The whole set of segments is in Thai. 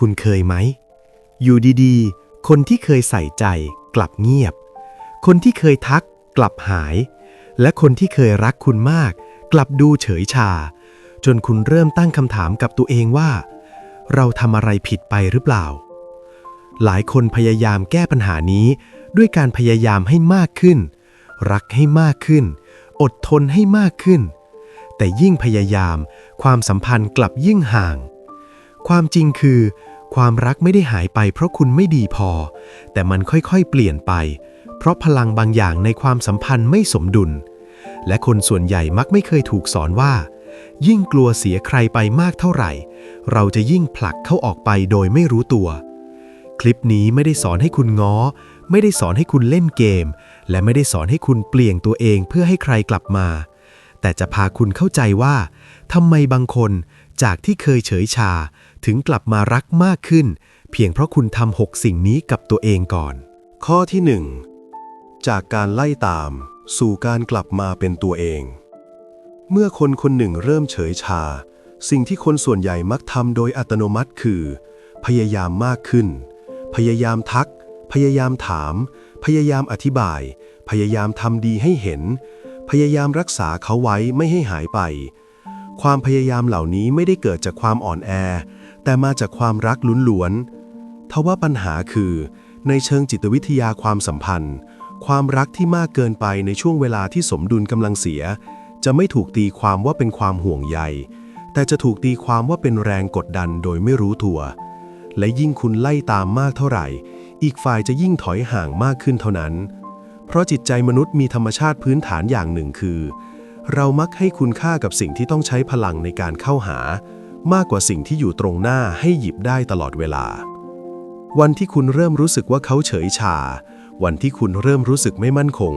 คุณเคยไหม อยู่ดีๆ คนที่เคยใส่ใจกลับเงียบ คนที่เคยทักกลับหาย และคนที่เคยรักคุณมาก กลับดูเฉยชา จนคุณเริ่มตั้งคำถามกับตัวเองว่า เราทำอะไรผิดไปหรือเปล่า หลายคนพยายามแก้ปัญหานี้ ด้วยการพยายามให้มากขึ้น รักให้มากขึ้น อดทนให้มากขึ้น แต่ยิ่งพยายามความสัมพันธ์กลับยิ่งห่างความจริงคือ ความรักไม่ได้หายไปเพราะคุณไม่ดีพอ แต่มันค่อยๆเปลี่ยนไป เพราะพลังบางอย่างในความสัมพันธ์ไม่สมดุล และคนส่วนใหญ่มักไม่เคยถูกสอนว่า ยิ่งกลัวเสียใครไปมากเท่าไหร่ เราจะยิ่งผลักเขาออกไปโดยไม่รู้ตัว คลิปนี้ไม่ได้สอนให้คุณง้อ ไม่ได้สอนให้คุณเล่นเกม และไม่ได้สอนให้คุณเปลี่ยนตัวเองเพื่อให้ใครกลับมา แต่จะพาคุณเข้าใจว่าทำไมบางคนจากที่เคยเฉยชา ถึงกลับมารักมากขึ้น เพียงเพราะคุณทำหกสิ่งนี้กับตัวเองก่อน ข้อที่ 1 จากการไล่ตาม สู่การกลับมาเป็นตัวเอง เมื่อคนคนหนึ่งเริ่มเฉยชา สิ่งที่คนส่วนใหญ่มักทำโดยอัตโนมัติคือ พยายามมากขึ้น พยายามทัก พยายามถาม พยายามอธิบาย พยายามทำดีให้เห็น พยายามรักษาเขาไว้ไม่ให้หายไปความพยายามเหล่านี้ไม่ได้เกิดจากความอ่อนแอ แต่มาจากความรักล้วนๆทว่าปัญหาคือ ในเชิงจิตวิทยาความสัมพันธ์ ความรักที่มากเกินไปในช่วงเวลาที่สมดุลกำลังเสีย จะไม่ถูกตีความว่าเป็นความห่วงใย แต่จะถูกตีความว่าเป็นแรงกดดันโดยไม่รู้ตัว และยิ่งคุณไล่ตามมากเท่าไหร่ อีกฝ่ายจะยิ่งถอยห่างมากขึ้นเท่านั้น เพราะจิตใจมนุษย์มีธรรมชาติพื้นฐานอย่างหนึ่งคือ เรามักให้คุณค่ากับสิ่งที่ต้องใช้พลังในการเข้าหา มากกว่าสิ่งที่อยู่ตรงหน้าให้หยิบได้ตลอดเวลา วันที่คุณเริ่มรู้สึกว่าเขาเฉยชา วันที่คุณเริ่มรู้สึกไม่มั่นคง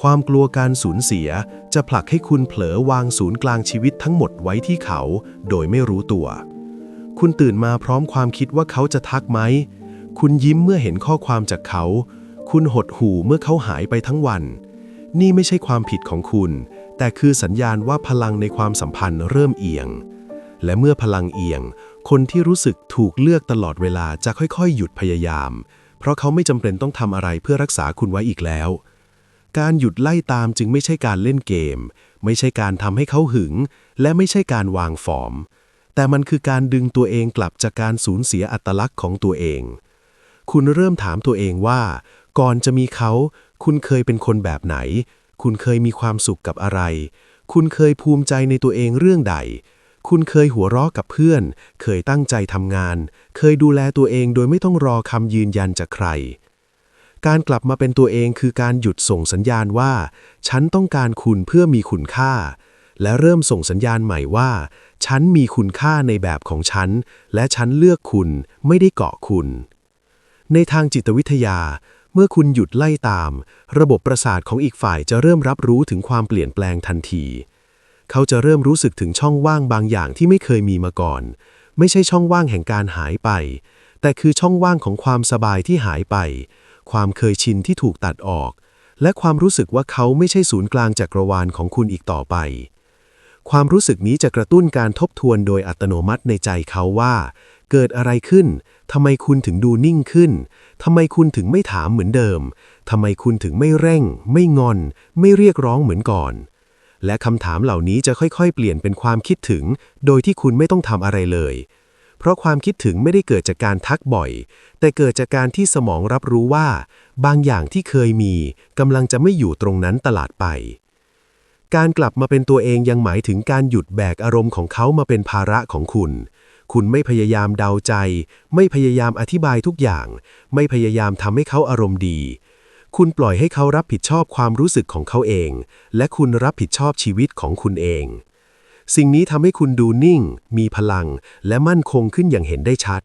ความกลัวการสูญเสียจะผลักให้คุณเผลอวางศูนย์กลางชีวิตทั้งหมดไว้ที่เขา โดยไม่รู้ตัว คุณตื่นมาพร้อมความคิดว่าเขาจะทักไหม คุณยิ้มเมื่อเห็นข้อความจากเขา คุณหดหู่เมื่อเขาหายไปทั้งวัน นี่ไม่ใช่ความผิดของคุณ แต่คือสัญญาณว่าพลังในความสัมพันธ์เริ่มเอียง และเมื่อพลังเอียง คนที่รู้สึกถูกเลือกตลอดเวลาจะค่อยๆ หยุดพยายาม เพราะเขาไม่จำเป็นต้องทำอะไรเพื่อรักษาคุณไว้อีกแล้ว การหยุดไล่ตามจึงไม่ใช่การเล่นเกม ไม่ใช่การทำให้เขาหึง และไม่ใช่การวางฟอร์ม แต่มันคือการดึงตัวเองกลับจากการสูญเสียอัตลักษณ์ของตัวเอง คุณเริ่มถามตัวเองว่า ก่อนจะมีเขา คุณเคยเป็นคนแบบไหน คุณเคยมีความสุขกับอะไร คุณเคยภูมิใจในตัวเองเรื่องใด คุณเคยหัวเราะกับเพื่อน เคยตั้งใจทำงาน เคยดูแลตัวเองโดยไม่ต้องรอคำยืนยันจากใคร การกลับมาเป็นตัวเองคือการหยุดส่งสัญญาณว่า ฉันต้องการคุณเพื่อมีคุณค่า และเริ่มส่งสัญญาณใหม่ว่า ฉันมีคุณค่าในแบบของฉัน และฉันเลือกคุณไม่ได้เกาะคุณ ในทางจิตวิทยาเมื่อคุณหยุดไล่ตาม ระบบประสาทของอีกฝ่ายจะเริ่มรับรู้ถึงความเปลี่ยนแปลงทันที เขาจะเริ่มรู้สึกถึงช่องว่างบางอย่างที่ไม่เคยมีมาก่อน ไม่ใช่ช่องว่างแห่งการหายไป แต่คือช่องว่างของความสบายที่หายไป ความเคยชินที่ถูกตัดออก และความรู้สึกว่าเขาไม่ใช่ศูนย์กลางจักรวาลของคุณอีกต่อไป ความรู้สึกนี้จะกระตุ้นการทบทวนโดยอัตโนมัติในใจเขาว่า เกิดอะไรขึ้นทำไมคุณถึงดูนิ่งขึ้นทำไมคุณถึงไม่ถามเหมือนเดิมทำไมคุณถึงไม่เร่ง ไม่งอน ไม่เรียกร้องเหมือนก่อน และคำถามเหล่านี้จะค่อยๆ เปลี่ยนเป็นความคิดถึง โดยที่คุณไม่ต้องทำอะไรเลย เพราะความคิดถึงไม่ได้เกิดจากการทักบ่อย แต่เกิดจากการที่สมองรับรู้ว่า บางอย่างที่เคยมีกำลังจะไม่อยู่ตรงนั้นตลาดไป การกลับมาเป็นตัวเองยังหมายถึงการหยุดแบกอารมณ์ของเขามาเป็นภาระของคุณ คุณไม่พยายามเดาใจ ไม่พยายามอธิบายทุกอย่าง ไม่พยายามทำให้เขาอารมณ์ดี คุณปล่อยให้เขารับผิดชอบความรู้สึกของเขาเอง และคุณรับผิดชอบชีวิตของคุณเอง สิ่งนี้ทำให้คุณดูนิ่ง มีพลัง และมั่นคงขึ้นอย่างเห็นได้ชัด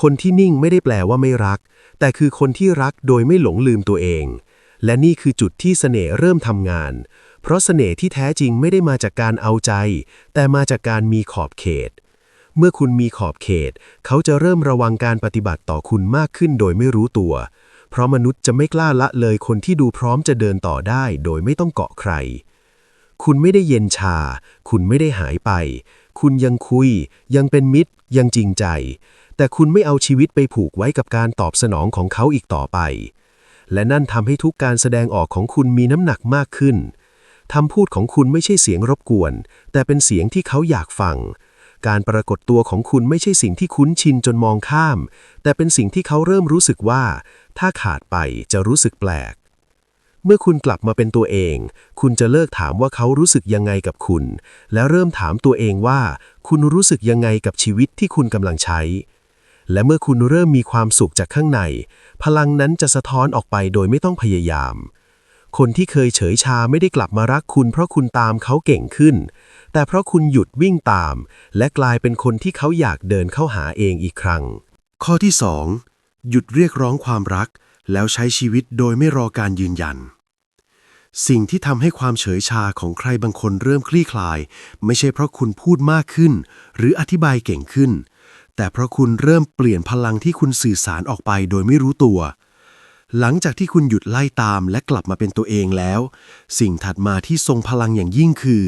คนที่นิ่งไม่ได้แปลว่าไม่รัก แต่คือคนที่รักโดยไม่หลงลืมตัวเอง และนี่คือจุดที่เสน่ห์เริ่มทำงาน เพราะเสน่ห์ที่แท้จริงไม่ได้มาจากการเอาใจ แต่มาจากการมีขอบเขต เมื่อคุณมีขอบเขต เขาจะเริ่มระวังการปฏิบัติต่อคุณมากขึ้นโดยไม่รู้ตัว เพราะมนุษย์จะไม่กล้าละเลยคนที่ดูพร้อมจะเดินต่อได้โดยไม่ต้องเกาะใคร คุณไม่ได้เย็นชา คุณไม่ได้หายไป คุณยังคุย ยังเป็นมิตร ยังจริงใจ แต่คุณไม่เอาชีวิตไปผูกไว้กับการตอบสนองของเขาอีกต่อไป และนั่นทำให้ทุกการแสดงออกของคุณมีน้ำหนักมากขึ้นคำพูดของคุณไม่ใช่เสียงรบกวน แต่เป็นเสียงที่เขาอยากฟัง การปรากฏตัวของคุณไม่ใช่สิ่งที่คุ้นชินจนมองข้าม แต่เป็นสิ่งที่เขาเริ่มรู้สึกว่า ถ้าขาดไปจะรู้สึกแปลก เมื่อคุณกลับมาเป็นตัวเอง คุณจะเลิกถามว่าเขารู้สึกยังไงกับคุณ และเริ่มถามตัวเองว่า คุณรู้สึกยังไงกับชีวิตที่คุณกำลังใช้ และเมื่อคุณเริ่มมีความสุขจากข้างใน พลังนั้นจะสะท้อนออกไปโดยไม่ต้องพยายาม คนที่เคยเฉยชาไม่ได้กลับมารักคุณเพราะคุณตามเขาเก่งขึ้น แต่เพราะคุณหยุดวิ่งตาม และกลายเป็นคนที่เขาอยากเดินเข้าหาเองอีกครั้ง ข้อที่ 2 หยุดเรียกร้องความรัก แล้วใช้ชีวิตโดยไม่รอการยืนยัน สิ่งที่ทำให้ความเฉยชาของใครบางคนเริ่มคลี่คลาย ไม่ใช่เพราะคุณพูดมากขึ้น หรืออธิบายเก่งขึ้น แต่เพราะคุณเริ่มเปลี่ยนพลังที่คุณสื่อสารออกไปโดยไม่รู้ตัว หลังจากที่คุณหยุดไล่ตามและกลับมาเป็นตัวเองแล้ว สิ่งถัดมาที่ทรงพลังอย่างยิ่งคือ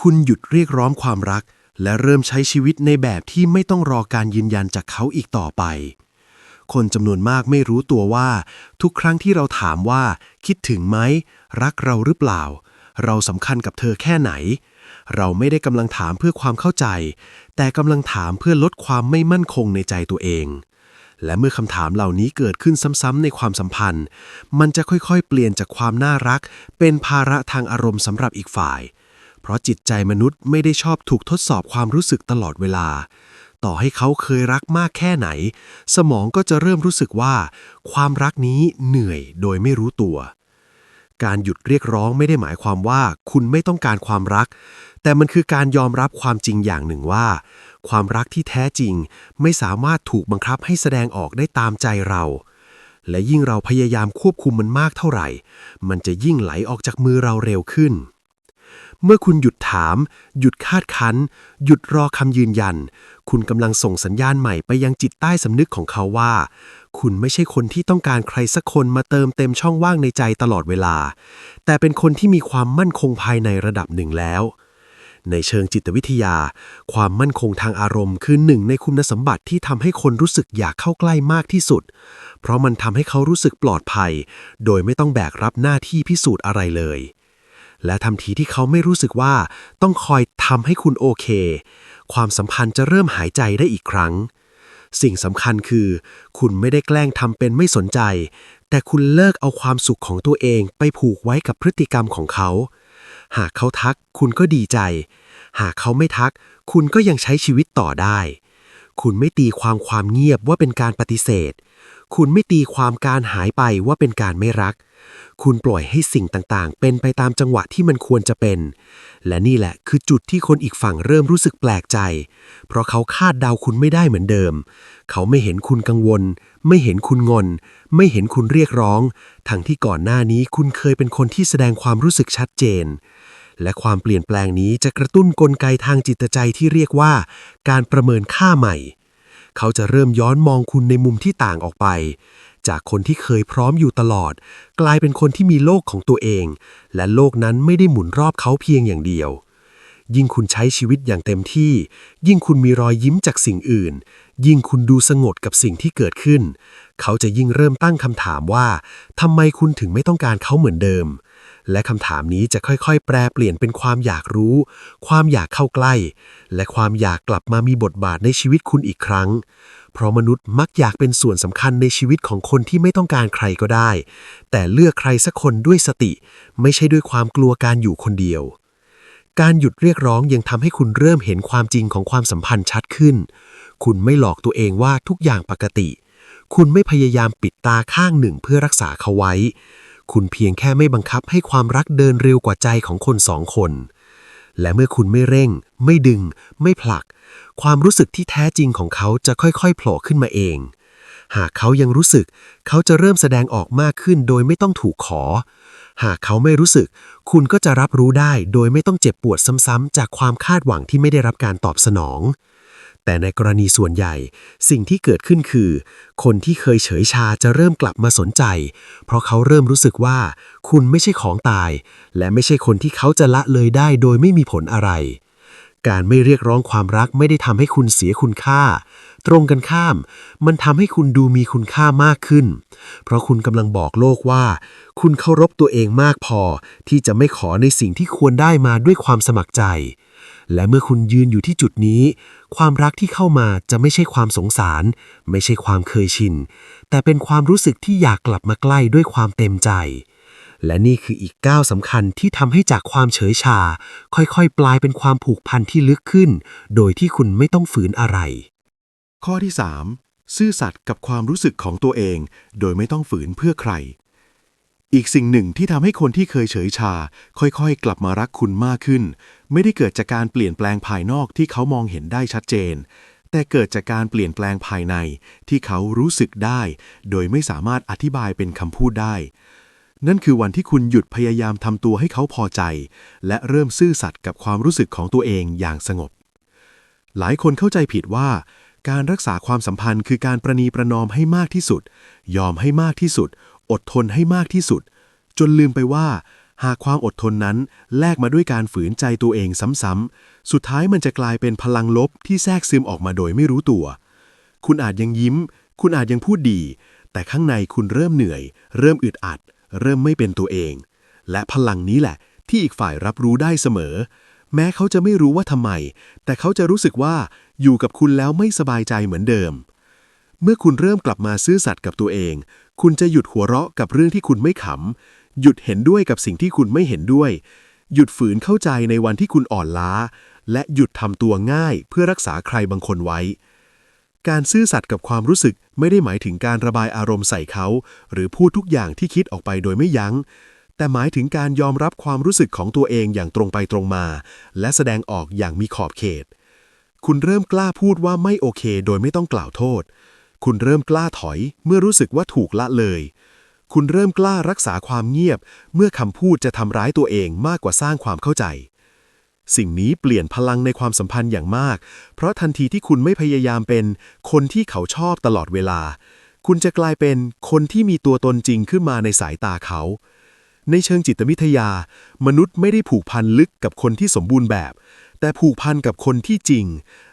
คุณหยุดเรียกร้องความรัก และเริ่มใช้ชีวิตในแบบที่ไม่ต้องรอการยืนยันจากเขาอีกต่อไป คนจำนวนมากไม่รู้ตัวว่า ทุกครั้งที่เราถามว่า คิดถึงไหม รักเราหรือเปล่า เราสำคัญกับเธอแค่ไหน เราไม่ได้กำลังถามเพื่อความเข้าใจ แต่กำลังถามเพื่อลดความไม่มั่นคงในใจตัวเอง และเมื่อคำถามเหล่านี้เกิดขึ้นซ้ำๆในความสัมพันธ์ มันจะค่อยๆ เปลี่ยนจากความน่ารัก เป็นภาระทางอารมณ์สำหรับอีกฝ่าย เพราะจิตใจมนุษย์ไม่ได้ชอบถูกทดสอบความรู้สึกตลอดเวลา ต่อให้เขาเคยรักมากแค่ไหน สมองก็จะเริ่มรู้สึกว่า ความรักนี้เหนื่อยโดยไม่รู้ตัว การหยุดเรียกร้องไม่ได้หมายความว่าคุณไม่ต้องการความรัก แต่มันคือการยอมรับความจริงอย่างหนึ่งว่า ความรักที่แท้จริง ไม่สามารถถูกบังคับให้แสดงออกได้ตามใจเรา และยิ่งเราพยายามควบคุมมันมากเท่าไหร่ มันจะยิ่งไหลออกจากมือเราเร็วขึ้น เมื่อคุณหยุดถาม หยุดคาดคั้น หยุดรอคำยืนยัน คุณกำลังส่งสัญญาณใหม่ไปยังจิตใต้สำนึกของเขาว่า คุณไม่ใช่คนที่ต้องการใครสักคนมาเติมเต็มช่องว่างในใจตลอดเวลา แต่เป็นคนที่มีความมั่นคงภายในระดับหนึ่งแล้ว ในเชิงจิตวิทยา ความมั่นคงทางอารมณ์คือหนึ่งในคุณสมบัติที่ทำให้คนรู้สึกอยากเข้าใกล้มากที่สุด เพราะมันทำให้เขารู้สึกปลอดภัย โดยไม่ต้องแบกรับหน้าที่พิสูจน์อะไรเลย และทันทีที่เขาไม่รู้สึกว่า ต้องคอยทำให้คุณโอเค ความสัมพันธ์จะเริ่มหายใจได้อีกครั้ง สิ่งสำคัญคือ คุณไม่ได้แกล้งทำเป็นไม่สนใจ แต่คุณเลิกเอาความสุขของตัวเองไปผูกไว้กับพฤติกรรมของเขา หากเขาทักคุณก็ดีใจ หากเขาไม่ทัก คุณก็ยังใช้ชีวิตต่อได้ คุณไม่ตีความความเงียบว่าเป็นการปฏิเสธ คุณไม่ตีความการหายไปว่าเป็นการไม่รัก คุณปล่อยให้สิ่งต่างๆ เป็นไปตามจังหวะที่มันควรจะเป็น และนี่แหละคือจุดที่คนอีกฝั่งเริ่มรู้สึกแปลกใจ เพราะเขาคาดเดาคุณไม่ได้เหมือนเดิม เขาไม่เห็นคุณกังวล ไม่เห็นคุณงอน ไม่เห็นคุณเรียกร้อง ทั้งที่ก่อนหน้านี้คุณเคยเป็นคนที่แสดงความรู้สึกชัดเจน และความเปลี่ยนแปลงนี้จะกระตุ้นกลไกทางจิตใจที่เรียกว่า การประเมินค่าใหม่ เขาจะเริ่มย้อนมองคุณในมุมที่ต่างออกไป จากคนที่เคยพร้อมอยู่ตลอด กลายเป็นคนที่มีโลกของตัวเอง และโลกนั้นไม่ได้หมุนรอบเขาเพียงอย่างเดียว ยิ่งคุณใช้ชีวิตอย่างเต็มที่ ยิ่งคุณมีรอยยิ้มจากสิ่งอื่น ยิ่งคุณดูสงบกับสิ่งที่เกิดขึ้น เขาจะยิ่งเริ่มตั้งคำถามว่าทำไมคุณถึงไม่ต้องการเขาเหมือนเดิม และคำถามนี้จะค่อยๆ แปลเปลี่ยนเป็นความอยากรู้ ความอยากเข้าใกล้ และความอยากกลับมามีบทบาทในชีวิตคุณอีกครั้ง เพราะมนุษย์มักอยากเป็นส่วนสำคัญในชีวิตของคนที่ไม่ต้องการใครก็ได้ แต่เลือกใครสักคนด้วยสติ ไม่ใช่ด้วยความกลัวการอยู่คนเดียวการหยุดเรียกร้องยังทำให้คุณเริ่มเห็นความจริงของความสัมพันธ์ชัดขึ้น คุณไม่หลอกตัวเองว่าทุกอย่างปกติ คุณไม่พยายามปิดตาข้างหนึ่งเพื่อรักษาเขาไว้ คุณเพียงแค่ไม่บังคับให้ความรักเดินเร็วกว่าใจของคนสองคน และเมื่อคุณไม่เร่ง ไม่ดึง ไม่ผลัก ความรู้สึกที่แท้จริงของเขาจะค่อยๆโผล่ขึ้นมาเอง หากเขายังรู้สึก เขาจะเริ่มแสดงออกมากขึ้นโดยไม่ต้องถูกขอ หากเขาไม่รู้สึก คุณก็จะรับรู้ได้โดยไม่ต้องเจ็บปวดซ้ำๆจากความคาดหวังที่ไม่ได้รับการตอบสนอง แต่ในกรณีส่วนใหญ่ สิ่งที่เกิดขึ้นคือ คนที่เคยเฉยชาจะเริ่มกลับมาสนใจ เพราะเขาเริ่มรู้สึกว่า คุณไม่ใช่ของตาย และไม่ใช่คนที่เขาจะละเลยได้โดยไม่มีผลอะไร การไม่เรียกร้องความรักไม่ได้ทำให้คุณเสียคุณค่า ตรงกันข้าม มันทำให้คุณดูมีคุณค่ามากขึ้น เพราะคุณกำลังบอกโลกว่า คุณเคารพตัวเองมากพอ ที่จะไม่ขอในสิ่งที่ควรได้มาด้วยความสมัครใจ และเมื่อคุณยืนอยู่ที่จุดนี้ ความรักที่เข้ามาจะไม่ใช่ความสงสาร ไม่ใช่ความเคยชิน แต่เป็นความรู้สึกที่อยากกลับมาใกล้ด้วยความเต็มใจ และนี่คืออีกก้าวสำคัญที่ทำให้จากความเฉยชา ค่อยๆ ปลายเป็นความผูกพันที่ลึกขึ้น โดยที่คุณไม่ต้องฝืนอะไร ข้อที่ 3. ซื่อสัตย์กับความรู้สึกของตัวเอง โดยไม่ต้องฝืนเพื่อใคร อีกสิ่งหนึ่งที่ทำให้คนที่เคยเฉยชา ค่อยๆ กลับมารักคุณมากขึ้น ไม่ได้เกิดจากการเปลี่ยนแปลงภายนอกที่เขามองเห็นได้ชัดเจน แต่เกิดจากการเปลี่ยนแปลงภายในที่เขารู้สึกได้ โดยไม่สามารถอธิบายเป็นคำพูดได้ นั่นคือวันที่คุณหยุดพยายามทำตัวให้เขาพอใจ และเริ่มซื่อสัตย์กับความรู้สึกของตัวเองอย่างสงบ หลายคนเข้าใจผิดว่าการรักษาความสัมพันธ์คือการประนีประนอมให้มากที่สุด ยอมให้มากที่สุด อดทนให้มากที่สุด จนลืมไปว่า หากความอดทนนั้นแลกมาด้วยการฝืนใจตัวเองซ้ำๆ สุดท้ายมันจะกลายเป็นพลังลบที่แทรกซึมออกมาโดยไม่รู้ตัว คุณอาจยังยิ้ม คุณอาจยังพูดดี แต่ข้างในคุณเริ่มเหนื่อย เริ่มอึดอัด เริ่มไม่เป็นตัวเอง และพลังนี้แหละ ที่อีกฝ่ายรับรู้ได้เสมอ แม้เขาจะไม่รู้ว่าทำไม แต่เขาจะรู้สึกว่าอยู่กับคุณแล้วไม่สบายใจเหมือนเดิม เมื่อคุณเริ่มกลับมาซื่อสัตย์กับตัวเอง คุณจะหยุดหัวเราะกับเรื่องที่คุณไม่ขำ หยุดเห็นด้วยกับสิ่งที่คุณไม่เห็นด้วย หยุดฝืนเข้าใจในวันที่คุณอ่อนล้า และหยุดทำตัวง่ายเพื่อรักษาใครบางคนไว้ การซื่อสัตย์กับความรู้สึกไม่ได้หมายถึงการระบายอารมณ์ใส่เขา หรือพูดทุกอย่างที่คิดออกไปโดยไม่ยัง้ง แต่หมายถึงการยอมรับความรู้สึกของตัวเองอย่างตรงไปตรงมา และแสดงออกอย่างมีขอบเขต คุณเริ่มกล้าพูดว่าไม่โอเค โดยไม่ต้องกล่าวโทษ คุณเริ่มกล้าถอยเมื่อรู้สึกว่าถูกละเลย คุณเริ่มกล้ารักษาความเงียบ เมื่อคำพูดจะทำร้ายตัวเองมากกว่าสร้างความเข้าใจ สิ่งนี้เปลี่ยนพลังในความสัมพันธ์อย่างมาก เพราะทันทีที่คุณไม่พยายามเป็น คนที่เขาชอบตลอดเวลา คุณจะกลายเป็นคนที่มีตัวตนจริงขึ้นมาในสายตาเขา ในเชิงจิตวิทยา มนุษย์ไม่ได้ผูกพันลึกกับคนที่สมบูรณ์แบบ แต่ผูกพันกับคนที่จริง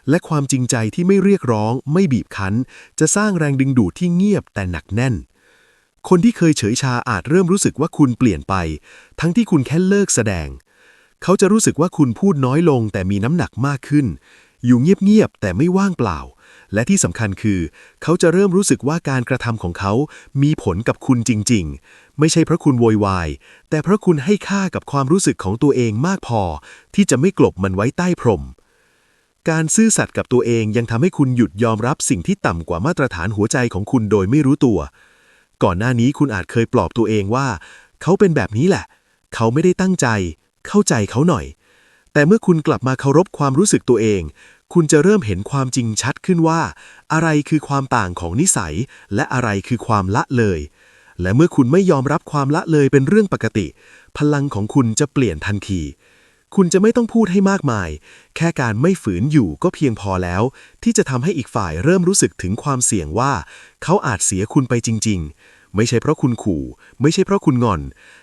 และความจริงใจที่ไม่เรียกร้อง ไม่บีบคั้น จะสร้างแรงดึงดูดที่เงียบแต่หนักแน่น คนที่เคยเฉยชาอาจเริ่มรู้สึกว่าคุณเปลี่ยนไป ทั้งที่คุณแค่เลิกแสดง เขาจะรู้สึกว่าคุณพูดน้อยลงแต่มีน้ำหนักมากขึ้น อยู่เงียบๆแต่ไม่ว่างเปล่า และที่สำคัญคือ เขาจะเริ่มรู้สึกว่าการกระทำของเขา มีผลกับคุณจริง ๆ ไม่ใช่เพราะคุณโวยวาย แต่เพราะคุณให้ค่ากับความรู้สึกของตัวเองมากพอ ที่จะไม่กลบมันไว้ใต้พรม การซื่อสัตย์กับตัวเองยังทำให้คุณหยุดยอมรับสิ่งที่ต่ำกว่ามาตรฐานหัวใจของคุณโดยไม่รู้ตัว ก่อนหน้านี้คุณอาจเคยปลอบตัวเองว่า เขาเป็นแบบนี้แหละ เขาไม่ได้ตั้งใจ เข้าใจเขาหน่อย แต่เมื่อคุณกลับมาเคารพความรู้สึกตัวเอง คุณจะเริ่มเห็นความจริงชัดขึ้นว่า อะไรคือความต่างของนิสัย และอะไรคือความละเลย และเมื่อคุณไม่ยอมรับความละเลยเป็นเรื่องปกติ พลังของคุณจะเปลี่ยนทันที คุณจะไม่ต้องพูดให้มากมาย แค่การไม่ฝืนอยู่ก็เพียงพอแล้ว ที่จะทำให้อีกฝ่ายเริ่มรู้สึกถึงความเสี่ยงว่า เขาอาจเสียคุณไปจริง ๆไม่ใช่เพราะคุณขู่ ไม่ใช่เพราะคุณงอน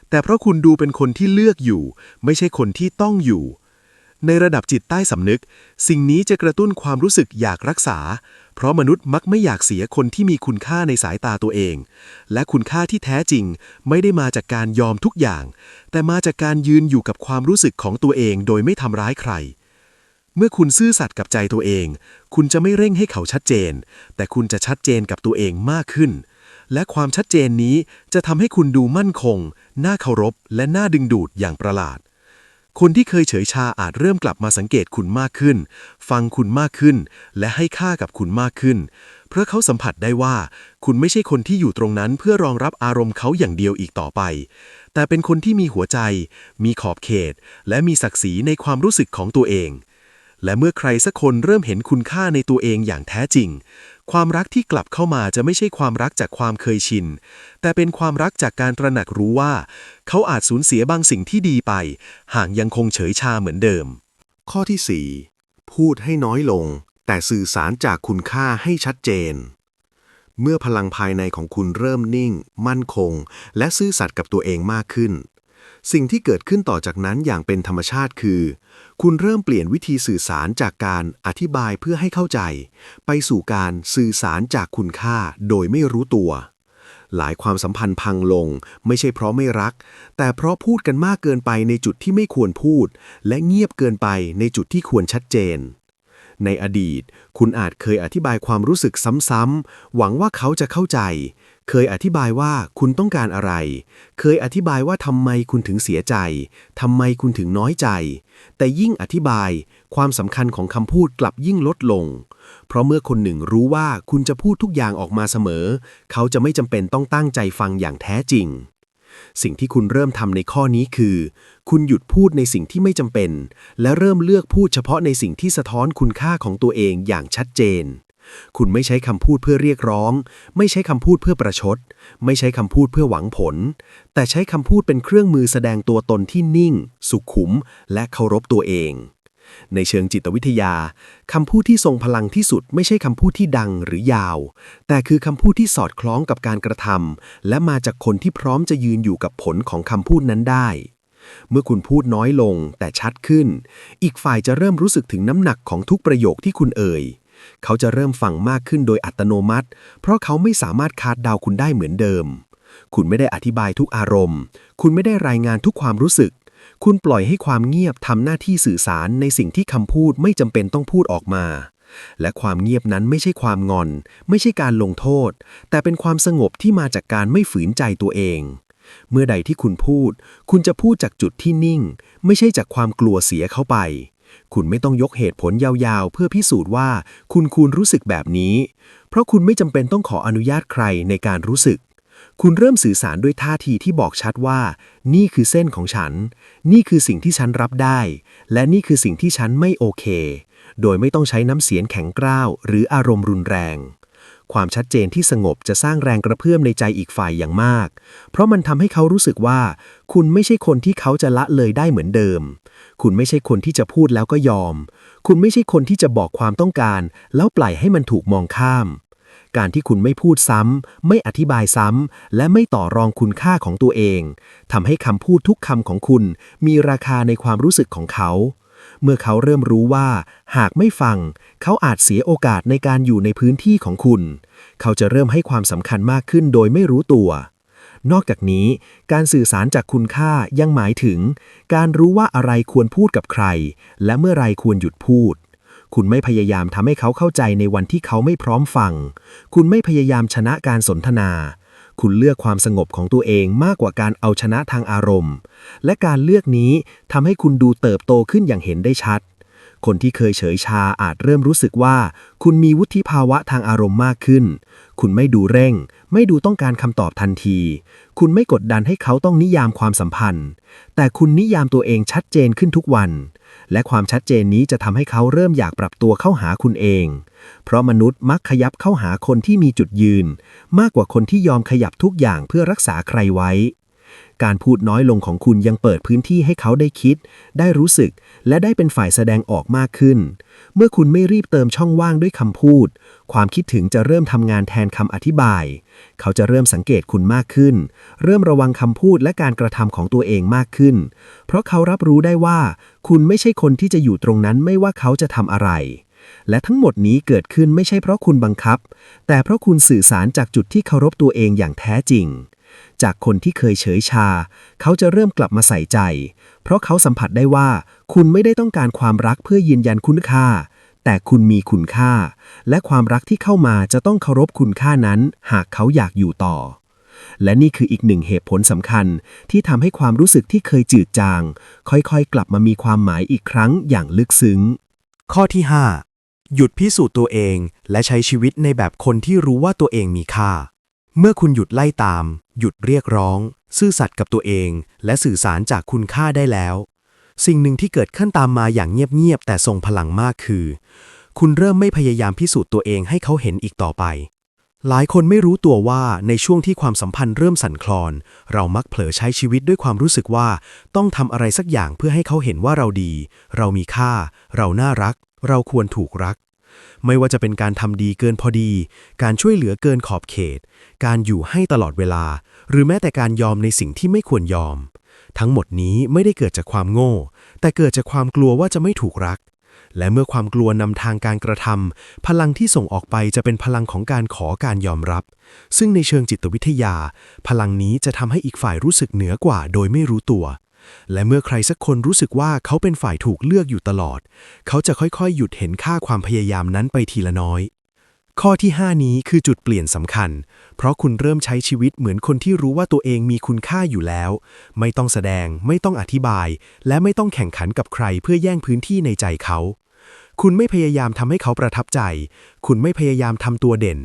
แต่เพราะคุณดูเป็นคนที่เลือกอยู่ ไม่ใช่คนที่ต้องอยู่ ในระดับจิตใต้สำนึก สิ่งนี้จะกระตุ้นความรู้สึกอยากรักษา เพราะมนุษย์มักไม่อยากเสียคนที่มีคุณค่าในสายตาตัวเอง และคุณค่าที่แท้จริงไม่ได้มาจากการยอมทุกอย่าง แต่มาจากการยืนอยู่กับความรู้สึกของตัวเองโดยไม่ทำร้ายใคร เมื่อคุณซื่อสัตย์กับใจตัวเอง คุณจะไม่เร่งให้เขาชัดเจน แต่คุณจะชัดเจนกับตัวเองมากขึ้น และความชัดเจนนี้จะทำให้คุณดูมั่นคง น่าเคารพ และน่าดึงดูดอย่างประหลาด คนที่เคยเฉยชาอาจเริ่มกลับมาสังเกตคุณมากขึ้น ฟังคุณมากขึ้น และให้ค่ากับคุณมากขึ้น เพราะเขาสัมผัสได้ว่า คุณไม่ใช่คนที่อยู่ตรงนั้นเพื่อรองรับอารมณ์เขาอย่างเดียวอีกต่อไป แต่เป็นคนที่มีหัวใจ มีขอบเขต และมีศักดิ์ศรีในความรู้สึกของตัวเอง และเมื่อใครสักคนเริ่มเห็นคุณค่าในตัวเองอย่างแท้จริง ความรักที่กลับเข้ามาจะไม่ใช่ความรักจากความเคยชิน แต่เป็นความรักจากการตระหนักรู้ว่า เขาอาจสูญเสียบางสิ่งที่ดีไป ห่ากยังคงเฉยชาเหมือนเดิม ข้อที่ 4 พูดให้น้อยลง แต่สื่อสารจากคุณค่าให้ชัดเจน เมื่อพลังภายในของคุณเริ่มนิ่ง มั่นคง และซื่อสัตย์กับตัวเองมากขึ้น สิ่งที่เกิดขึ้นต่อจากนั้นอย่างเป็นธรรมชาติคือ คุณเริ่มเปลี่ยนวิธีสื่อสารจากการอธิบายเพื่อให้เข้าใจ ไปสู่การสื่อสารจากคุณค่าโดยไม่รู้ตัว หลายความสัมพันธ์พังลง ไม่ใช่เพราะไม่รัก แต่เพราะพูดกันมากเกินไปในจุดที่ไม่ควรพูด และเงียบเกินไปในจุดที่ควรชัดเจนในอดีต คุณอาจเคยอธิบายความรู้สึกซ้ำๆ หวังว่าเขาจะเข้าใจ เคยอธิบายว่าคุณต้องการอะไร เคยอธิบายว่าทำไมคุณถึงเสียใจ ทำไมคุณถึงน้อยใจ แต่ยิ่งอธิบายความสำคัญของคำพูดกลับยิ่งลดลง เพราะเมื่อคนหนึ่งรู้ว่าคุณจะพูดทุกอย่างออกมาเสมอ เขาจะไม่จำเป็นต้องตั้งใจฟังอย่างแท้จริง สิ่งที่คุณเริ่มทำในข้อนี้คือ คุณหยุดพูดในสิ่งที่ไม่จำเป็น และเริ่มเลือกพูดเฉพาะในสิ่งที่สะท้อนคุณค่าของตัวเองอย่างชัดเจน คุณไม่ใช้คำพูดเพื่อเรียกร้อง ไม่ใช้คำพูดเพื่อประชด ไม่ใช้คำพูดเพื่อหวังผล แต่ใช้คำพูดเป็นเครื่องมือแสดงตัวตนที่นิ่ง สุขุม และเคารพตัวเอง ในเชิงจิตวิทยาคำพูดที่ทรงพลังที่สุด ไม่ใช่คำพูดที่ดังหรือยาว แต่คือคำพูดที่สอดคล้องกับการกระทำและมาจากคนที่พร้อมจะยืนอยู่กับผลของคำพูดนั้นได้เมื่อคุณพูดน้อยลงแต่ชัดขึ้น อีกฝ่ายจะเริ่มรู้สึกถึงน้ำหนักของทุกประโยคที่คุณเอ่ย เขาจะเริ่มฟังมากขึ้นโดยอัตโนมัติ เพราะเขาไม่สามารถคาดเดาคุณได้เหมือนเดิม คุณไม่ได้อธิบายทุกอารมณ์ คุณไม่ได้รายงานทุกความรู้สึก คุณปล่อยให้ความเงียบทำหน้าที่สื่อสารในสิ่งที่คำพูดไม่จำเป็นต้องพูดออกมา และความเงียบนั้นไม่ใช่ความงอน ไม่ใช่การลงโทษ แต่เป็นความสงบที่มาจากการไม่ฝืนใจตัวเองเมื่อใดที่คุณพูด คุณจะพูดจากจุดที่นิ่ง ไม่ใช่จากความกลัวเสียเข้าไป คุณไม่ต้องยกเหตุผลยาวๆ เพื่อพิสูจน์ว่าคุณควรรู้สึกแบบนี้ เพราะคุณไม่จำเป็นต้องขออนุญาตใครในการรู้สึก คุณเริ่มสื่อสารด้วยท่าทีที่บอกชัดว่า นี่คือเส้นของฉัน นี่คือสิ่งที่ฉันรับได้ และนี่คือสิ่งที่ฉันไม่โอเค โดยไม่ต้องใช้น้ำเสียงแข็งกร้าว หรืออารมณ์รุนแรง ความชัดเจนที่สงบจะสร้างแรงกระเพื่อมในใจอีกฝ่ายอย่างมาก เพราะมันทำให้เขารู้สึกว่า คุณไม่ใช่คนที่เขาจะละเลยได้เหมือนเดิม คุณไม่ใช่คนที่จะพูดแล้วก็ยอม คุณไม่ใช่คนที่จะบอกความต้องการ แล้วปล่อยให้มันถูกมองข้าม การที่คุณไม่พูดซ้ำ ไม่อธิบายซ้ำ และไม่ต่อรองคุณค่าของตัวเองทำให้คำพูดทุกคำของคุณ มีราคาในความรู้สึกของเขา เมื่อเขาเริ่มรู้ว่า หากไม่ฟัง เขาอาจเสียโอกาสในการอยู่ในพื้นที่ของคุณ เขาจะเริ่มให้ความสำคัญมากขึ้นโดยไม่รู้ตัวนอกจากนี้ การสื่อสารจากคุณค่ายังหมายถึง การรู้ว่าอะไรควรพูดกับใคร และเมื่อไรควรหยุดพูด คุณไม่พยายามทำให้เขาเข้าใจในวันที่เขาไม่พร้อมฟัง คุณไม่พยายามชนะการสนทนา คุณเลือกความสงบของตัวเองมากกว่าการเอาชนะทางอารมณ์ และการเลือกนี้ทำให้คุณดูเติบโตขึ้นอย่างเห็นได้ชัด คนที่เคยเฉยชาอาจเริ่มรู้สึกว่า คุณมีวุฒิภาวะทางอารมณ์มากขึ้น คุณไม่ดูเร่ง ไม่ดูต้องการคำตอบทันที คุณไม่กดดันให้เขาต้องนิยามความสัมพันธ์ แต่คุณนิยามตัวเองชัดเจนขึ้นทุกวัน และความชัดเจนนี้จะทำให้เขาเริ่มอยากปรับตัวเข้าหาคุณเอง เพราะมนุษย์มักขยับเข้าหาคนที่มีจุดยืน มากกว่าคนที่ยอมขยับทุกอย่างเพื่อรักษาใครไว้ การพูดน้อยลงของคุณยังเปิดพื้นที่ให้เขาได้คิด ได้รู้สึก และได้เป็นฝ่ายแสดงออกมากขึ้น เมื่อคุณไม่รีบเติมช่องว่างด้วยคำพูด ความคิดถึงจะเริ่มทำงานแทนคำอธิบาย เขาจะเริ่มสังเกตคุณมากขึ้น เริ่มระวังคำพูดและการกระทำของตัวเองมากขึ้น เพราะเขารับรู้ได้ว่า คุณไม่ใช่คนที่จะอยู่ตรงนั้นไม่ว่าเขาจะทำอะไรและทั้งหมดนี้เกิดขึ้นไม่ใช่เพราะคุณบังคับ แต่เพราะคุณสื่อสารจากจุดที่เคารพตัวเองอย่างแท้จริง จากคนที่เคยเฉยชา เขาจะเริ่มกลับมาใส่ใจ เพราะเขาสัมผัสได้ว่า คุณไม่ได้ต้องการความรักเพื่อยืนยันคุณค่า แต่คุณมีคุณค่า และความรักที่เข้ามาจะต้องเคารพคุณค่านั้น หากเขาอยากอยู่ต่อ และนี่คืออีกหนึ่งเหตุผลสำคัญ ที่ทำให้ความรู้สึกที่เคยจืดจาง ค่อยๆ กลับมามีความหมายอีกครั้งอย่างลึกซึ้ง ข้อที่ 5 หยุดพิสูจน์ตัวเองและใช้ชีวิตในแบบคนที่รู้ว่าตัวเองมีค่า เมื่อคุณหยุดไล่ตาม หยุดเรียกร้อง ซื่อสัตย์กับตัวเอง และสื่อสารจากคุณค่าได้แล้ว สิ่งหนึ่งที่เกิดขึ้นตามมาอย่างเงียบๆแต่ทรงพลังมากคือ คุณเริ่มไม่พยายามพิสูจน์ตัวเองให้เขาเห็นอีกต่อไป หลายคนไม่รู้ตัวว่าในช่วงที่ความสัมพันธ์เริ่มสั่นคลอน เรามักเผลอใช้ชีวิตด้วยความรู้สึกว่า ต้องทำอะไรสักอย่างเพื่อให้เขาเห็นว่าเราดี เรามีค่า เราน่ารัก เราควรถูกรัก ไม่ว่าจะเป็นการทำดีเกินพอดี การช่วยเหลือเกินขอบเขต การอยู่ให้ตลอดเวลา หรือแม้แต่การยอมในสิ่งที่ไม่ควรยอม ทั้งหมดนี้ไม่ได้เกิดจากความโง่ แต่เกิดจากความกลัวว่าจะไม่ถูกรัก และเมื่อความกลัวนำทางการกระทำพลังที่ส่งออกไปจะเป็นพลังของการขอการยอมรับ ซึ่งในเชิงจิตวิทยา พลังนี้จะทำให้อีกฝ่ายรู้สึกเหนือกว่า โดยไม่รู้ตัว และเมื่อใครสักคนรู้สึกว่าเขาเป็นฝ่ายถูกเลือกอยู่ตลอด เขาจะค่อยๆ หยุดเห็นค่าความพยายามนั้นไปทีละน้อย ข้อที่ 5 นี้คือจุดเปลี่ยนสำคัญ เพราะคุณเริ่มใช้ชีวิตเหมือนคนที่รู้ว่าตัวเองมีคุณค่าอยู่แล้ว ไม่ต้องแสดง ไม่ต้องอธิบาย และไม่ต้องแข่งขันกับใครเพื่อแย่งพื้นที่ในใจเขา คุณไม่พยายามทำให้เขาประทับใจ คุณไม่พยายามทำตัวเด่น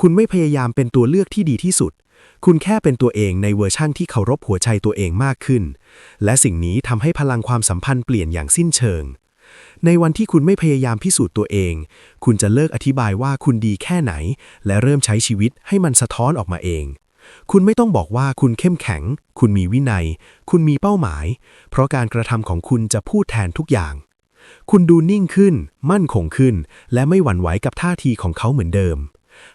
คุณไม่พยายามเป็นตัวเลือกที่ดีที่สุด คุณแค่เป็นตัวเองในเวอร์ชั่นที่เคารพหัวใจตัวเองมากขึ้น และสิ่งนี้ทำให้พลังความสัมพันธ์เปลี่ยนอย่างสิ้นเชิง ในวันที่คุณไม่พยายามพิสูจน์ตัวเอง คุณจะเลิกอธิบายว่าคุณดีแค่ไหน และเริ่มใช้ชีวิตให้มันสะท้อนออกมาเองคุณไม่ต้องบอกว่าคุณเข้มแข็ง คุณมีวินัย คุณมีเป้าหมาย เพราะการกระทำของคุณจะพูดแทนทุกอย่าง คุณดูนิ่งขึ้น มั่นคงขึ้น และไม่หวั่นไหวกับท่าทีของเขาเหมือนเดิม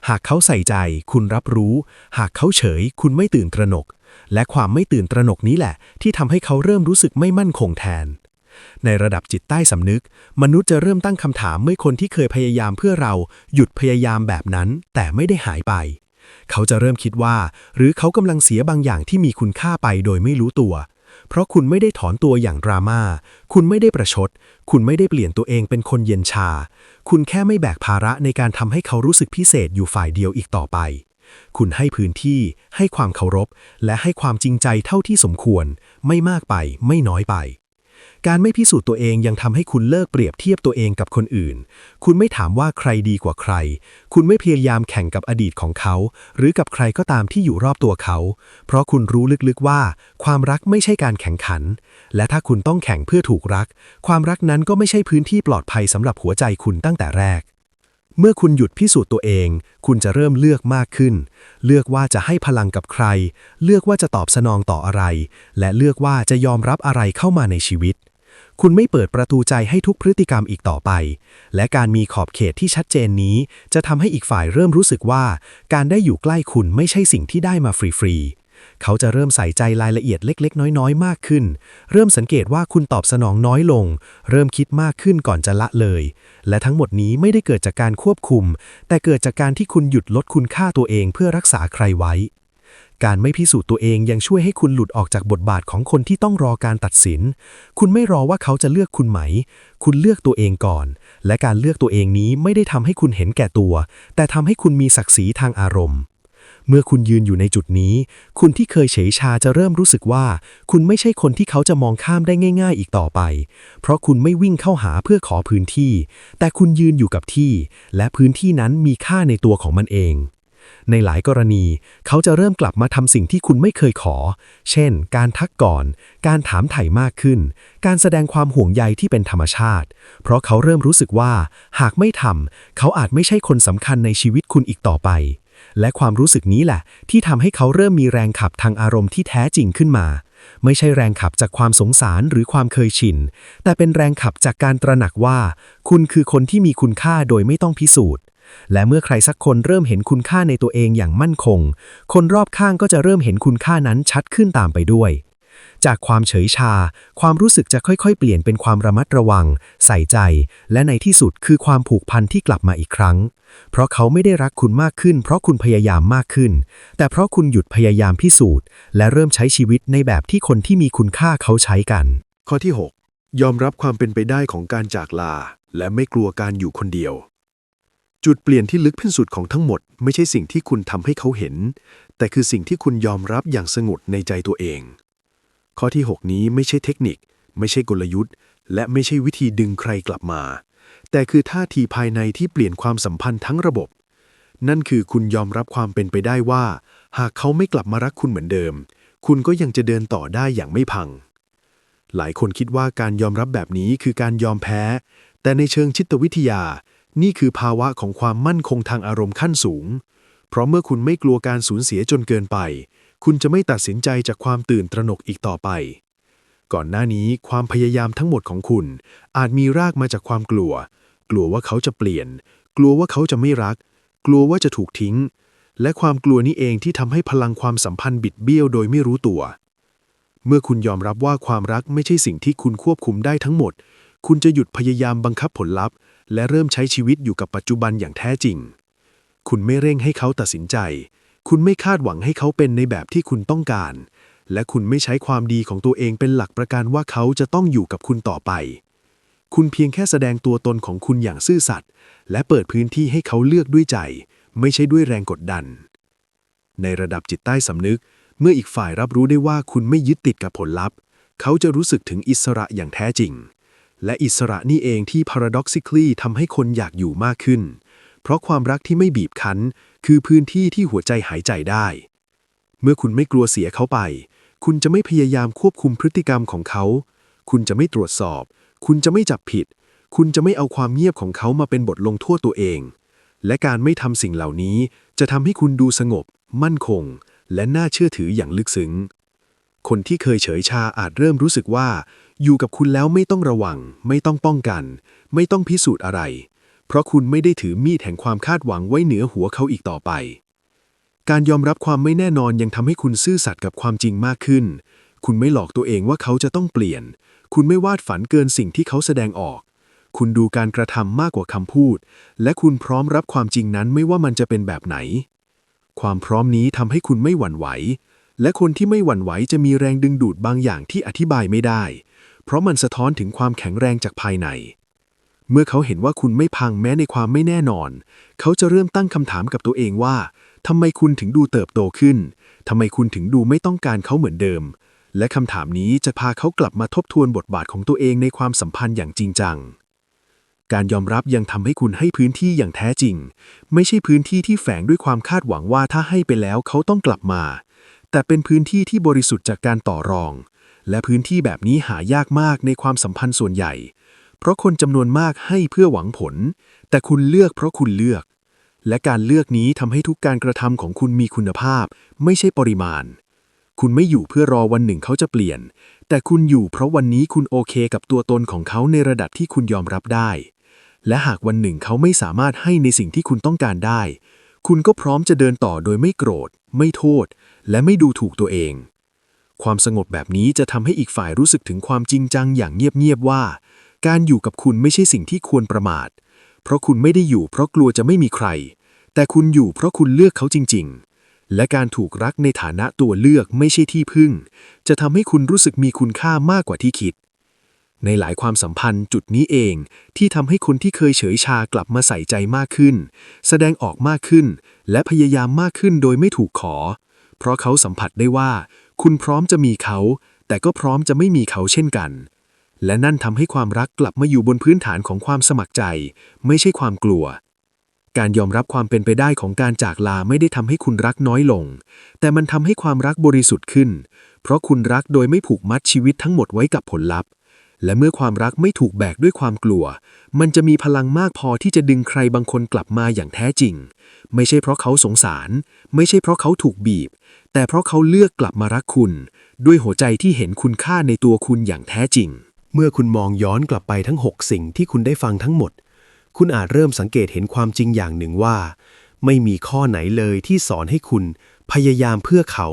หากเขาใส่ใจ คุณรับรู้ หากเขาเฉย คุณไม่ตื่นตระหนก และความไม่ตื่นตระหนกนี้แหละ ที่ทำให้เขาเริ่มรู้สึกไม่มั่นคงแทน ในระดับจิตใต้สำนึก มนุษย์จะเริ่มตั้งคำถามเมื่อคนที่เคยพยายามเพื่อเรา หยุดพยายามแบบนั้น แต่ไม่ได้หายไป เขาจะเริ่มคิดว่า หรือเขากำลังเสียบางอย่างที่มีคุณค่าไปโดยไม่รู้ตัวเเพราะคุณไม่ได้ถอนตัวอย่างดราม่า คุณไม่ได้ประชด คุณไม่ได้เปลี่ยนตัวเองเป็นคนเย็นชา คุณแค่ไม่แบกภาระในการทำให้เขารู้สึกพิเศษอยู่ฝ่ายเดียวอีกต่อไป คุณให้พื้นที่ ให้ความเคารพ และให้ความจริงใจเท่าที่สมควร ไม่มากไป ไม่น้อยไป การไม่พิสูจน์ตัวเองยังทำให้คุณเลิกเปรียบเทียบตัวเองกับคนอื่น คุณไม่ถามว่าใครดีกว่าใคร คุณไม่พยายามแข่งกับอดีตของเขา หรือกับใครก็ตามที่อยู่รอบตัวเขา เพราะคุณรู้ลึกๆว่า ความรักไม่ใช่การแข่งขัน และถ้าคุณต้องแข่งเพื่อถูกรัก ความรักนั้นก็ไม่ใช่พื้นที่ปลอดภัยสำหรับหัวใจคุณตั้งแต่แรก เมื่อคุณหยุดพิสูจน์ตัวเอง คุณจะเริ่มเลือกมากขึ้น เลือกว่าจะให้พลังกับใคร เลือกว่าจะตอบสนองต่ออะไร และเลือกว่าจะยอมรับอะไรเข้ามาในชีวิต คุณไม่เปิดประตูใจให้ทุกพฤติกรรมอีกต่อไป และการมีขอบเขตที่ชัดเจนนี้ จะทำให้อีกฝ่ายเริ่มรู้สึกว่า การได้อยู่ใกล้คุณไม่ใช่สิ่งที่ได้มาฟรีๆ เขาจะเริ่มใส่ใจรายละเอียดเล็ก ๆ น้อยๆ มากขึ้น เริ่มสังเกตว่าคุณตอบสนองน้อยลง เริ่มคิดมากขึ้นก่อนจะละเลย และทั้งหมดนี้ไม่ได้เกิดจากการควบคุม แต่เกิดจากการที่คุณหยุดลดคุณค่าตัวเองเพื่อรักษาใครไว้ การไม่พิสูจน์ตัวเองยังช่วยให้คุณหลุดออกจากบทบาทของคนที่ต้องรอการตัดสิน คุณไม่รอว่าเขาจะเลือกคุณไหม คุณเลือกตัวเองก่อน และการเลือกตัวเองนี้ไม่ได้ทำให้คุณเห็นแก่ตัว แต่ทำให้คุณมีศักดิ์ศรีทางอารมณ์ เมื่อคุณยืนอยู่ในจุดนี้ คุณที่เคยเฉยชาจะเริ่มรู้สึกว่า คุณไม่ใช่คนที่เขาจะมองข้ามได้ง่าย ๆ อีกต่อไป เพราะคุณไม่วิ่งเข้าหาเพื่อขอพื้นที่ แต่คุณยืนอยู่กับที่ และพื้นที่นั้นมีค่าในตัวของมันเองในหลายกรณี เขาจะเริ่มกลับมาทำสิ่งที่คุณไม่เคยขอ เช่น การทักก่อน การถามไถ่มากขึ้น การแสดงความห่วงใยที่เป็นธรรมชาติ เพราะเขาเริ่มรู้สึกว่า หากไม่ทำ เขาอาจไม่ใช่คนสำคัญในชีวิตคุณอีกต่อไป และความรู้สึกนี้แหละที่ทำให้เขาเริ่มมีแรงขับทางอารมณ์ที่แท้จริงขึ้นมา ไม่ใช่แรงขับจากความสงสารหรือความเคยชิน แต่เป็นแรงขับจากการตระหนักว่า คุณคือคนที่มีคุณค่าโดยไม่ต้องพิสูจน์ และเมื่อใครสักคนเริ่มเห็นคุณค่าในตัวเองอย่างมั่นคง คนรอบข้างก็จะเริ่มเห็นคุณค่านั้นชัดขึ้นตามไปด้วย จากความเฉยชา ความรู้สึกจะค่อยๆ เปลี่ยนเป็นความระมัดระวัง ใส่ใจ และในที่สุดคือความผูกพันที่กลับมาอีกครั้ง เพราะเขาไม่ได้รักคุณมากขึ้น เพราะคุณพยายามมากขึ้น แต่เพราะคุณหยุดพยายามพิสูจน์ และเริ่มใช้ชีวิตในแบบที่คนที่มีคุณค่าเขาใช้กัน ข้อที่ 6 ยอมรับความเป็นไปได้ของการจากลา และไม่กลัวการอยู่คนเดียวจุดเปลี่ยนที่ลึกเพ้นสุดของทั้งหมด ไม่ใช่สิ่งที่คุณทำให้เขาเห็น แต่คือสิ่งที่คุณยอมรับอย่างสงบในใจตัวเอง ข้อที่ 6 นี้ไม่ใช่เทคนิค ไม่ใช่กลยุทธ์ และไม่ใช่วิธีดึงใครกลับมา แต่คือท่าทีภายในที่เปลี่ยนความสัมพันธ์ทั้งระบบ นั่นคือคุณยอมรับความเป็นไปได้ว่า หากเขาไม่กลับมารักคุณเหมือนเดิม คุณก็ยังจะเดินต่อได้อย่างไม่พัง หลายคนคิดว่าการยอมรับแบบนี้คือการยอมแพ้ แต่ในเชิงจิตวิทยา นี่คือภาวะของความมั่นคงทางอารมณ์ขั้นสูง เพราะเมื่อคุณไม่กลัวการสูญเสียจนเกินไป คุณจะไม่ตัดสินใจจากความตื่นตระหนกอีกต่อไป ก่อนหน้านี้ความพยายามทั้งหมดของคุณ อาจมีรากมาจากความกลัว กลัวว่าเขาจะเปลี่ยน กลัวว่าเขาจะไม่รัก กลัวว่าจะถูกทิ้ง และความกลัวนี้เองที่ทำให้พลังความสัมพันธ์บิดเบี้ยวโดยไม่รู้ตัว เมื่อคุณยอมรับว่าความรักไม่ใช่สิ่งที่คุณควบคุมได้ทั้งหมด คุณจะหยุดพยายามบังคับผลลัพธ์ และเริ่มใช้ชีวิตอยู่กับปัจจุบันอย่างแท้จริง คุณไม่เร่งให้เขาตัดสินใจ คุณไม่คาดหวังให้เขาเป็นในแบบที่คุณต้องการ และคุณไม่ใช้ความดีของตัวเองเป็นหลักประกันว่าเขาจะต้องอยู่กับคุณต่อไป คุณเพียงแค่แสดงตัวตนของคุณอย่างซื่อสัตย์และเปิดพื้นที่ให้เขาเลือกด้วยใจ ไม่ใช่ด้วยแรงกดดัน ในระดับจิตใต้สำนึก เมื่ออีกฝ่ายรับรู้ได้ว่าคุณไม่ยึดติดกับผลลัพธ์ เขาจะรู้สึกถึงอิสระอย่างแท้จริง และอิสระนี่เองที่ paradoxically ทำให้คนอยากอยู่มากขึ้น เพราะความรักที่ไม่บีบคั้น คือพื้นที่ที่หัวใจหายใจได้ เมื่อคุณไม่กลัวเสียเขาไป คุณจะไม่พยายามควบคุมพฤติกรรมของเขา คุณจะไม่ตรวจสอบ คุณจะไม่จับผิด คุณจะไม่เอาความเงียบของเขามาเป็นบทลงโทษตัวเอง และการไม่ทำสิ่งเหล่านี้จะทำให้คุณดูสงบ มั่นคง และน่าเชื่อถืออย่างลึกซึ้ง คนที่เคยเฉยชาอาจเริ่มรู้สึกว่า อยู่กับคุณแล้วไม่ต้องระวัง ไม่ต้องป้องกัน ไม่ต้องพิสูจน์อะไร เพราะคุณไม่ได้ถือมีดแห่งความคาดหวังไว้เหนือหัวเขาอีกต่อไป การยอมรับความไม่แน่นอนยังทำให้คุณซื่อสัตย์กับความจริงมากขึ้น คุณไม่หลอกตัวเองว่าเขาจะต้องเปลี่ยน คุณไม่วาดฝันเกินสิ่งที่เขาแสดงออก คุณดูการกระทำมากกว่าคำพูด และคุณพร้อมรับความจริงนั้นไม่ว่ามันจะเป็นแบบไหน ความพร้อมนี้ทำให้คุณไม่หวั่นไหว และคนที่ไม่หวั่นไหวจะมีแรงดึงดูดบางอย่างที่อธิบายไม่ได้ เพราะมันสะท้อนถึงความแข็งแรงจากภายใน เมื่อเขาเห็นว่าคุณไม่พังแม้ในความไม่แน่นอน เขาจะเริ่มตั้งคำถามกับตัวเองว่าทำไมคุณถึงดูเติบโตขึ้นทำไมคุณถึงดูไม่ต้องการเขาเหมือนเดิม และคำถามนี้จะพาเขากลับมาทบทวนบทบาทของตัวเองในความสัมพันธ์อย่างจริงจัง การยอมรับยังทำให้คุณให้พื้นที่อย่างแท้จริง ไม่ใช่พื้นที่ที่แฝงด้วยความคาดหวังว่าถ้าให้ไปแล้วเขาต้องกลับมา แต่เป็นพื้นที่ที่บริสุทธิ์จากการต่อรอง และพื้นที่แบบนี้หายากมากในความสัมพันธ์ส่วนใหญ่ เพราะคนจำนวนมากให้เพื่อหวังผล แต่คุณเลือกเพราะคุณเลือก และการเลือกนี้ทำให้ทุกการกระทำของคุณมีคุณภาพ ไม่ใช่ปริมาณ คุณไม่อยู่เพื่อรอวันหนึ่งเขาจะเปลี่ยน แต่คุณอยู่เพราะวันนี้คุณโอเคกับตัวตนของเขาในระดับที่คุณยอมรับได้ และหากวันหนึ่งเขาไม่สามารถให้ในสิ่งที่คุณต้องการได้ คุณก็พร้อมจะเดินต่อโดยไม่โกรธ ไม่โทษ และไม่ดูถูกตัวเองความสงบแบบนี้จะทำให้อีกฝ่ายรู้สึกถึงความจริงจังอย่างเงียบๆว่า การอยู่กับคุณไม่ใช่สิ่งที่ควรประมาท เพราะคุณไม่ได้อยู่เพราะกลัวจะไม่มีใคร แต่คุณอยู่เพราะคุณเลือกเขาจริง ๆ และการถูกรักในฐานะตัวเลือกไม่ใช่ที่พึ่ง จะทำให้คุณรู้สึกมีคุณค่ามากกว่าที่คิด ในหลายความสัมพันธ์จุดนี้เองที่ทำให้คนที่เคยเฉยชากลับมาใส่ใจมากขึ้น แสดงออกมากขึ้น และพยายามมากขึ้นโดยไม่ถูกขอ เพราะเขาสัมผัสได้ว่า คุณพร้อมจะมีเขา แต่ก็พร้อมจะไม่มีเขาเช่นกัน และนั่นทำให้ความรักกลับมาอยู่บนพื้นฐานของความสมัครใจ ไม่ใช่ความกลัว การยอมรับความเป็นไปได้ของการจากลาไม่ได้ทำให้คุณรักน้อยลง แต่มันทำให้ความรักบริสุทธิ์ขึ้น เพราะคุณรักโดยไม่ผูกมัดชีวิตทั้งหมดไว้กับผลลัพธ์ และเมื่อความรักไม่ถูกแบกด้วยความกลัว มันจะมีพลังมากพอที่จะดึงใครบางคนกลับมาอย่างแท้จริง ไม่ใช่เพราะเขาสงสาร ไม่ใช่เพราะเขาถูกบีบ แต่เพราะเขาเลือกกลับมารักคุณ ด้วยหัวใจที่เห็นคุณค่าในตัวคุณอย่างแท้จริง เมื่อคุณมองย้อนกลับไปทั้ง 6 สิ่งที่คุณได้ฟังทั้งหมด คุณอาจเริ่มสังเกตเห็นความจริงอย่างหนึ่งว่า ไม่มีข้อไหนเลยที่สอนให้คุณพยายามเพื่อเขา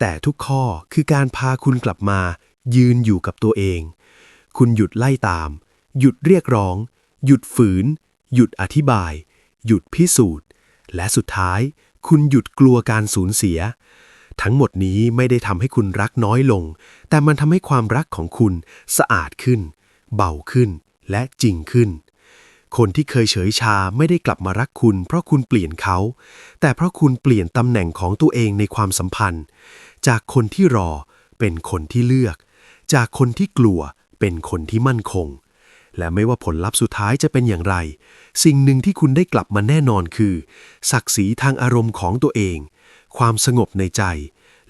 แต่ทุกข้อคือการพาคุณกลับมา ยืนอยู่กับตัวเอง คุณหยุดไล่ตาม หยุดเรียกร้อง หยุดฝืน หยุดอธิบาย หยุดพิสูจน์ และสุดท้าย คุณหยุดกลัวการสูญเสีย ทั้งหมดนี้ไม่ได้ทำให้คุณรักน้อยลง แต่มันทำให้ความรักของคุณสะอาดขึ้น เบาขึ้น และจริงขึ้น คนที่เคยเฉยชาไม่ได้กลับมารักคุณ เพราะคุณเปลี่ยนเขา แต่เพราะคุณเปลี่ยนตำแหน่งของตัวเองในความสัมพันธ์ จากคนที่รอเป็นคนที่เลือก จากคนที่กลัวเป็นคนที่มั่นคง และไม่ว่าผลลัพธ์สุดท้ายจะเป็นอย่างไร สิ่งหนึ่งที่คุณได้กลับมาแน่นอนคือ ศักดิ์ศรีทางอารมณ์ของตัวเอง ความสงบในใจ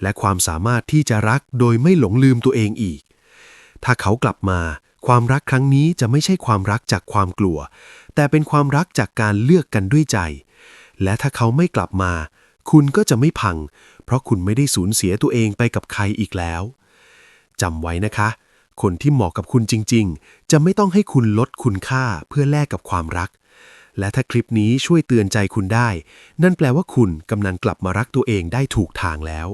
และความสามารถที่จะรักโดยไม่หลงลืมตัวเองอีก ถ้าเขากลับมา ความรักครั้งนี้จะไม่ใช่ความรักจากความกลัว แต่เป็นความรักจากการเลือกกันด้วยใจ และถ้าเขาไม่กลับมา คุณก็จะไม่พัง เพราะคุณไม่ได้สูญเสียตัวเองไปกับใครอีกแล้วจำไว้นะคะ คนที่เหมาะกับคุณจริง ๆ จะไม่ต้องให้คุณลดคุณค่าเพื่อแลกกับความรัก และถ้าคลิปนี้ช่วยเตือนใจคุณได้ นั่นแปลว่าคุณกำลังกลับมารักตัวเองได้ถูกทางแล้ว